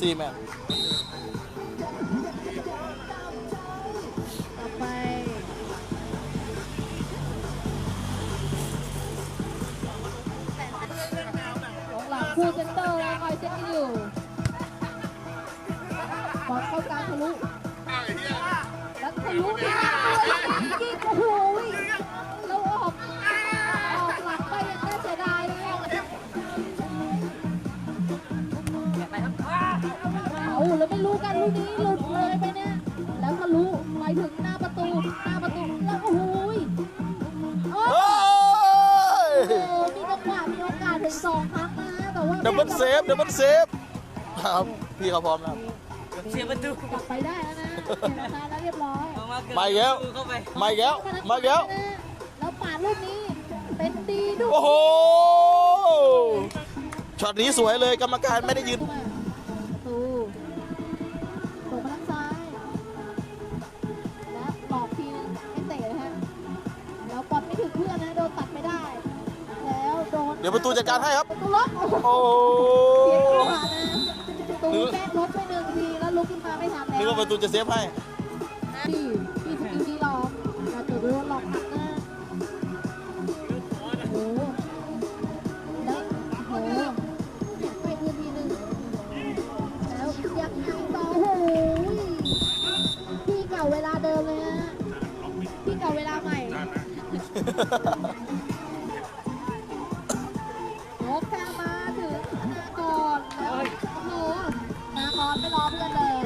สี่แมนต่อไป หลังคู่เซนเตอร์แล้วคอยเช็คกันอยู่บอลเข้ากลางทะลุ แล้วทะลุนี่ยิ กันลูกนี้หลุดเลยไปเนี่ย แล้วทะลุไปถึงหน้าประตู หน้าประตู แล้วโอ้โหยโอ้เฮ้ยโหมีจังหวะมีโอกาสถึงสองครั้งนะแต่ว่าดับเบิลเซฟดับเบิลเซฟครับพี่เขาพร้อมแล้วเสียประตูกลับไปได้แล้วนะเปลี่ยนประธานแล้วเรียบร้อยออกมาเกือบมาอีกแล้วเข้าไปมาอีกแล้วมาอีกแล้วแล้วปาดลูกนี้เป็นดีด้วยโอ้โหช็อตนี้สวยเลยกรรมการไม่ได้ยืน เดี๋ยวประตูจัดการให้ครับประตูล็อกโอ้โหโอ้เสียจังหวะนะประตูแป้งลบไปหนึ่งทีแล้วลุกขึ้นมาไม่ทันแล้วนึกว่าประตูจะเซฟให้พี่พี่สกิลดีหลอกเราจะโดนหลอกหักหน้าโอ้โหแล้วโอ้โหเนี่ยไปพื้นทีหนึ่งแล้วยังไงต่อโอ้โหพี่เก่าเวลาเดิมเลยฮะพี่เก่าเวลาใหม่ พร้อมกันเลย